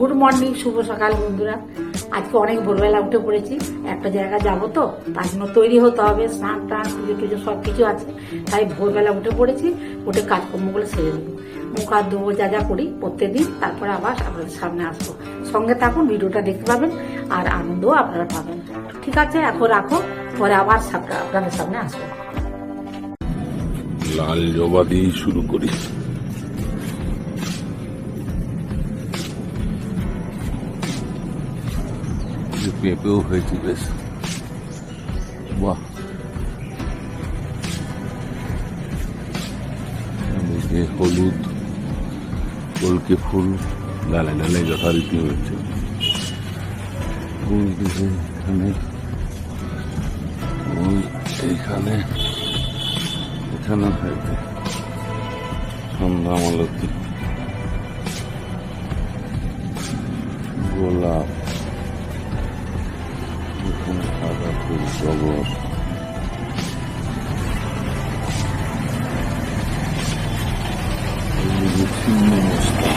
Good morning, শুভ সকাল বন্ধুরা। আজকে অনেক ভোরবেলা উঠে পড়েছি, একটা জায়গা যাব তো, তার জন্য তৈরি হতে হবে, স্নান টান, পুজো টুজো সব কিছু আছে। তাই ভোরবেলা উঠে পড়েছি, উঠে কাজকর্মগুলো সেরে দেবো মুখ হাত ধোবো, যা যা করি প্রত্যেকদিন, তারপরে আবার আপনাদের সামনে আসব। সঙ্গে থাকুন, ভিডিওটা দেখতে পাবেন, আর আনন্দও আপনারা পাবেন। ঠিক আছে, এখন রাখো, পরে আবার আপনাদের সামনে আসব। লাল জবা দিয়েই শুরু করি। পেঁপেও হয়েছে বেশ। বাহ। হলুদ কলকে ফুল ডালে ডালে যথারীতি হয়েছে। ওই দিকে এখানে ওই এইখানে এখানে হয়েছে। সন্ধ্যা মালতী। গোলাপ। মস্তা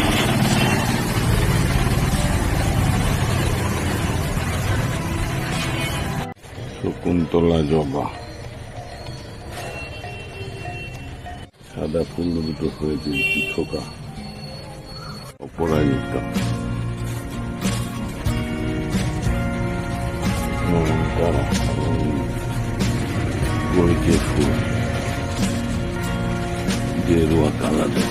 শকুন্তলা জবা। সাদা ফুল দুটো হয়েছে থোকা অপরাজিতা। নয়নতারা এবং গরিকে ফুল গেরুয়া কালারে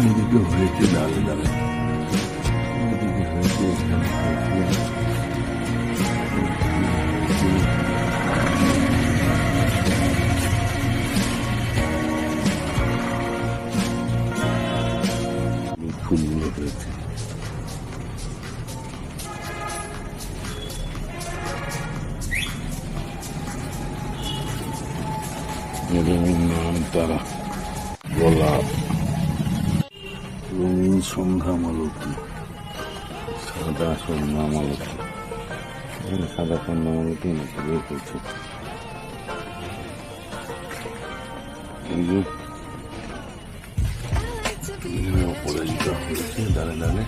এদিকে হয়েছে ডালে ডালে এদিকে হয়েছে এখানে হয়েছে ফুলগুলো হয়েছে এবং নাম তারা গোলাপ রঙিন সন্ধ্যা মালতী সাদা সন্ধ্যা মালতী এখানে সাদা সন্ধ্যা মালতী নাকি বের করছে অপরাজিতা হয়েছে ডালে ডালে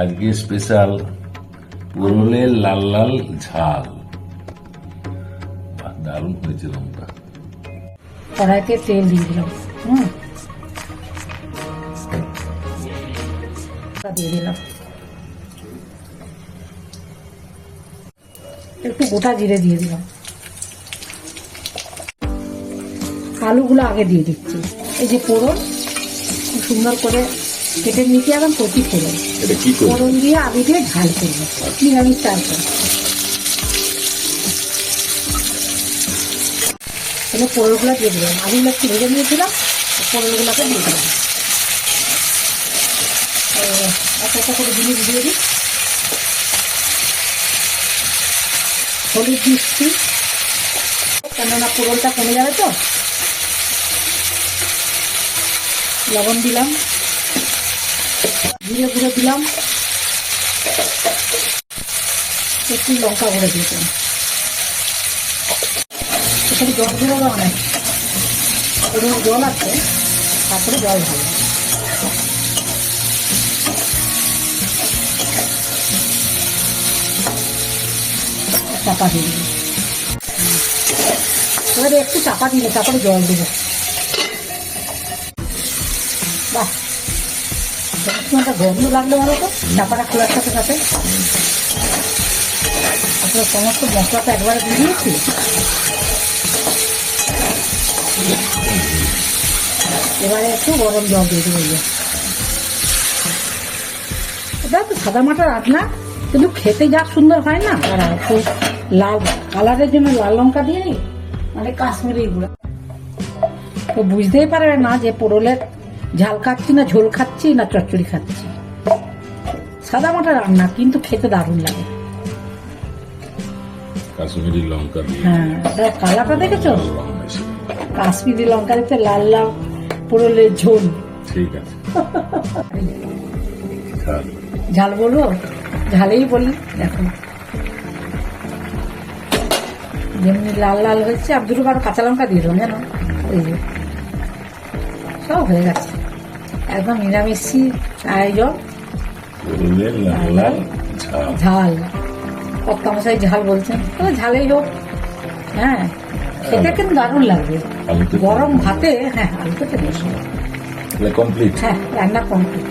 আজকে স্পেশাল পুরলের লাল লাল ঝাল। দারুণ হয়েছে রংটা কড়াইতে তেল দিয়ে দিলাম। দিয়ে দিলাম। একটু গোটা জিরে দিয়ে দিলাম। আলুগুলো আগে দিয়ে দিচ্ছি। এই যে পোড়ন খুব সুন্দর করে কেটে নিতে একদম প্রতি পোড়ন এটা কি করবে ফোড়ন দিয়ে আলু দিয়ে ঝাল করব নিরামিষ তারপর তাহলে পোড়লগুলো দিয়ে দিলাম। আলুগুলো একটু ভেজে নিয়েছিলাম পোড়লগুলোকে দিয়ে দিলাম। একটা একটা করে জিনিস দিয়ে দিই। হলুদ দিচ্ছি কেননা পোড়লটা কমে যাবে তো। লবণ দিলাম। জিরে গুঁড়ো দিলাম। একটু লঙ্কা গুঁড়ো দিয়েছিলাম এখানে জল দিল না অনেক এরকম জল আছে, তারপরে জল ভালো চাপা দিয়ে এবারে একটু চাপা দিলে তারপরে জল দেবো। বাহ। একটা গন্ধ লাগল ভালো তো, চাপাটা খোলার সাথে সাথে। আসলে সমস্ত মশলাটা একবারে দিয়ে দিয়েছি। এবারে একটু গরম জল দিয়ে দেবো এটা তো সাদা মাটা রান্না কিন্তু খেতে যা সুন্দর হয় না। আর একটু লাল কালারের জন্য লাল লঙ্কা দিয়ে মানে কাশ্মীরি গুঁড়া। তো বুঝতেই পারবে না যে পোড়লের ঝাল খাচ্ছি না ঝোল খাচ্ছি না চচ্চড়ি খাচ্ছি। সাদা মাটা রান্না কিন্তু খেতে দারুণ লাগে। কাশ্মীরি লঙ্কা হ্যাঁ কালারটা দেখেছ। কাশ্মীরি লঙ্কা দিতে লাল লাল পোড়লের ঝোল। ঠিক আছে। ঝাল। বলব? ঝালেই বলি দেখো। যেমনি লাল লাল হয়েছে আর দুটো বার কাঁচা লঙ্কা দিয়ে দেবো জানো? এই সব হয়ে গেছে। একদম নিরামিষি আয়োজন ঝাল। ঝাল। কত্তা মশাই ঝাল বলছেন। তবে ঝালেই হোক। হ্যাঁ খেতে কিন্তু দারুণ লাগবে। গরম ভাতে হ্যাঁ আলুতে তো বেশি কমপ্লিট হ্যাঁ রান্না কমপ্লিট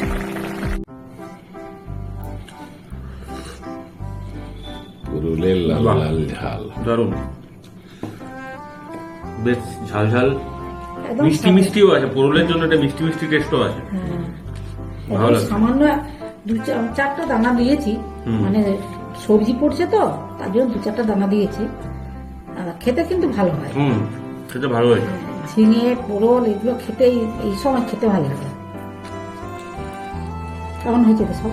পুরুলের লাল লাল ঝাল। দারুণ। বেশ ঝাল ঝাল। একদম মিষ্টি মিষ্টিও আছে পুরুলের জন্য একটা মিষ্টি মিষ্টি টেস্টও আছে। হ্যাঁ। ভালো সামান্য দু চারটা দানা দিয়েছি মানে সবজি পড়ছে তো তার জন্য দু চারটা দানা দিয়েছি। খেতে কিন্তু ভালো হয়। হুম সেটা ভালো হয়েছে ঝিঙে পোড়ল এগুলো খেতে এই- সময় খেতে ভালো লাগে। কেমন হয়েছে তো সব?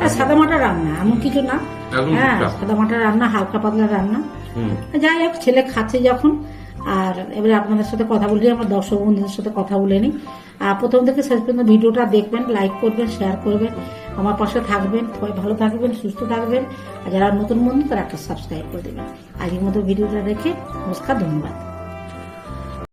আর সাদা মাটা রান্না এমন কিছু না। হ্যাঁ। সাদা মাটা রান্না হালকা পাতলা রান্না। যাই হোক ছেলে খাচ্ছে যখন। আর এবারে আপনাদের সাথে কথা বলি, আমার দর্শক বন্ধুদের সাথে কথা বলে নিই। আর প্রথম থেকে শেষ পর্যন্ত ভিডিওটা দেখবেন লাইক করবেন শেয়ার করবেন, আমার পাশে থাকবেন, সবাই ভালো থাকবেন, সুস্থ থাকবেন। আর যারা নতুন বন্ধু, তারা একটা সাবস্ক্রাইব করে দেবেন। আজকের মতো ভিডিওটা দেখে, নমস্কার, ধন্যবাদ।